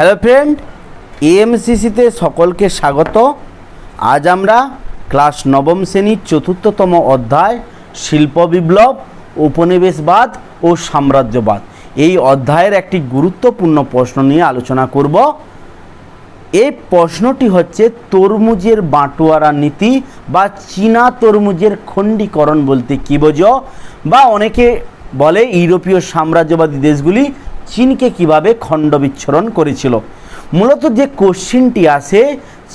Hello friend এএমসিসিতে সকলকে স্বাগত। আজ আমরা ক্লাস নবম শ্রেণির চতুর্থতম অধ্যায়, শিল্প বিপ্লব, উপনিবেশবাদ ও সাম্রাজ্যবাদ। এই অধ্যায়ের একটি গুরুত্বপূর্ণ প্রশ্ন নিয়ে আলোচনা করব। এই প্রশ্নটি হচ্ছে, তরমুজের বাঁটোয়ারা নীতি বা চীনা তরমুজের খণ্ডীকরণ বলতে কী বোঝো? বা অনেকে বলে, ইউরোপীয় সাম্রাজ্যবাদী দেশগুলি চীনকে কীভাবে খণ্ড বিচ্ছরণ করেছিল? মূলত যে কোশ্চিনটি আসে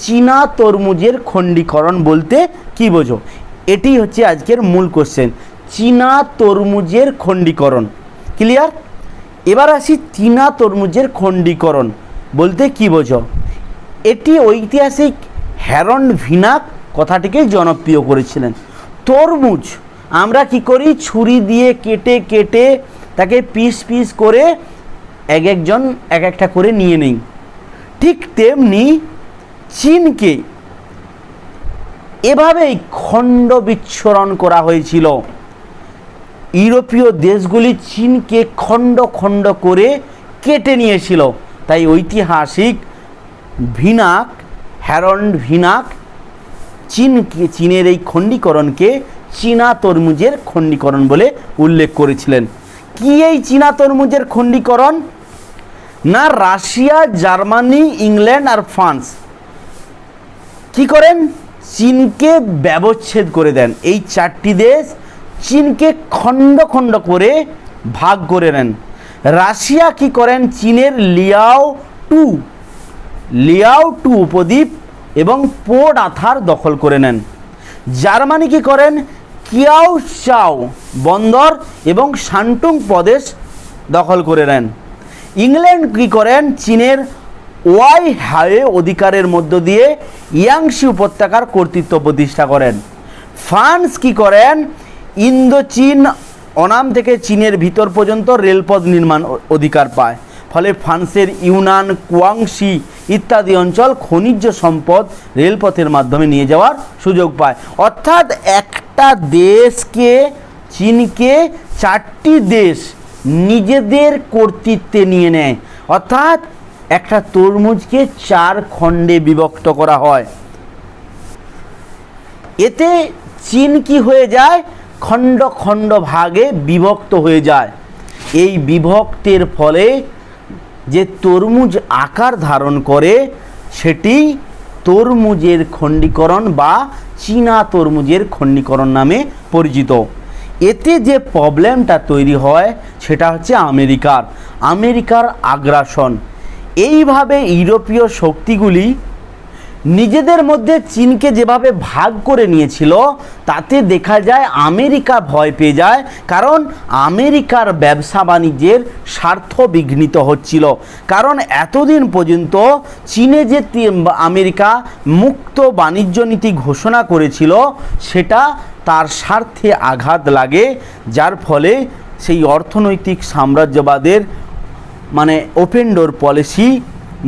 চীনা তরমুজের খণ্ডীকরণ বলতে কী বোঝো? এটি হচ্ছে আজকের মূল কোশ্চেন। চীনা তরমুজের খণ্ডীকরণ। ক্লিয়ার? এবার আসি চীনা তরমুজের খণ্ডীকরণ বলতে কী বোঝো? এটি ঐতিহাসিক হ্যারন ভিনাক কথাটিকে জনপ্রিয় করেছিলেন। তরমুজ, আমরা কি করি? ছুরি দিয়ে কেটে কেটে তাকে পিস পিস করে এক একজন এক একটা করে নিয়ে নেই। ঠিক তেমনি চীনকে এভাবেই খণ্ড বিচ্ছরণ করা হয়েছিল। ইউরোপীয় দেশগুলি চীনকে খণ্ড খণ্ড করে কেটে নিয়েছিল। তাই ঐতিহাসিক ভিনাক, হ্যারন্ড ভিনাক চীনকে, চীনের এই খণ্ডীকরণকে চীনা তরমুজের খণ্ডীকরণ বলে উল্লেখ করেছিলেন। কি এই চীনা তরমুজের খণ্ডীকরণ? না রাশিয়া, জার্মানি, ইংল্যান্ড আর ফ্রান্স? কি করেন? চীনকে ব্যবচ্ছেদ করে দেন। এই চারটি দেশ চীনকে খণ্ড খণ্ড করে ভাগ করে নেন। রাশিয়া কি করেন? চীনের লিয়াও টু লিয়াও টু উপদ্বীপ এবং পোর্ট আথার দখল করে নেন। জার্মানি কি করেন? কিয়াও চাও বন্দর এবং শান্টুং প্রদেশ দখল করে নেন। ইংল্যান্ড কি করেন? চীনের ওয়াই হাওয়ে অধিকারের মধ্য দিয়ে ইয়াংশি উপত্যকার কর্তৃত্ব প্রতিষ্ঠা করেন। ফ্রান্স কি করেন? ইন্দো চীন অনাম থেকে চীনের ভিতর পর্যন্ত রেলপথ নির্মাণ অধিকার পায়। ফলে ফ্রান্সের ইউনান কুয়াংশি ইত্যাদি অঞ্চল খনিজ সম্পদ রেলপথের মাধ্যমে নিয়ে যাওয়ার সুযোগ পায়। অর্থাৎ একটা দেশকে, চীনকে চারটি দেশ নিজেদের কর্তৃত্বে নিয়ে নেয়। অর্থাৎ একটা তরমুজকে চার খণ্ডে বিভক্ত করা হয়। এতে চীন কি হয়ে যায়? খণ্ড খণ্ড ভাগে বিভক্ত হয়ে যায়। এই বিভক্তের ফলে যে তরমুজ আকার ধারণ করে, সেটি তরমুজের খণ্ডীকরণ বা চীনা তরমুজের খণ্ডীকরণ নামে পরিচিত। এতে যে প্রবলেমটা তৈরি হয় সেটা হচ্ছে আমেরিকার আমেরিকার আগ্রাসন। এইভাবে ইউরোপীয় শক্তিগুলি নিজেদের মধ্যে চীনকে যেভাবে ভাগ করে নিয়েছিল, তাতে দেখা যায় আমেরিকা ভয় পেয়ে যায়, কারণ আমেরিকার ব্যবসা বাণিজ্যের স্বার্থ বিঘ্নিত হচ্ছিল। কারণ এতদিন পর্যন্ত চীনে যে আমেরিকা মুক্ত বাণিজ্য নীতি ঘোষণা করেছিল, সেটা তার স্বার্থে আঘাত লাগে, যার ফলে সেই অর্থনৈতিক সাম্রাজ্যবাদের মানে ওপেন ডোর পলিসি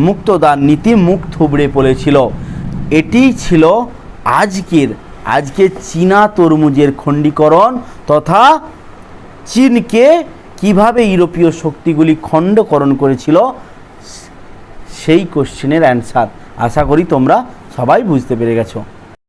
মুক্তদান নীতি মুখ থুবড়ে পড়েছিল। এটি ছিল আজকের, আজকে চীনা তরমুজের খণ্ডীকরণ তথা চীনকে কীভাবে ইউরোপীয় শক্তিগুলি খণ্ডকরণ করেছিল, সেই কোশ্চেনের অ্যান্সার আশা করি তোমরা সবাই বুঝতে পেরে গেছো।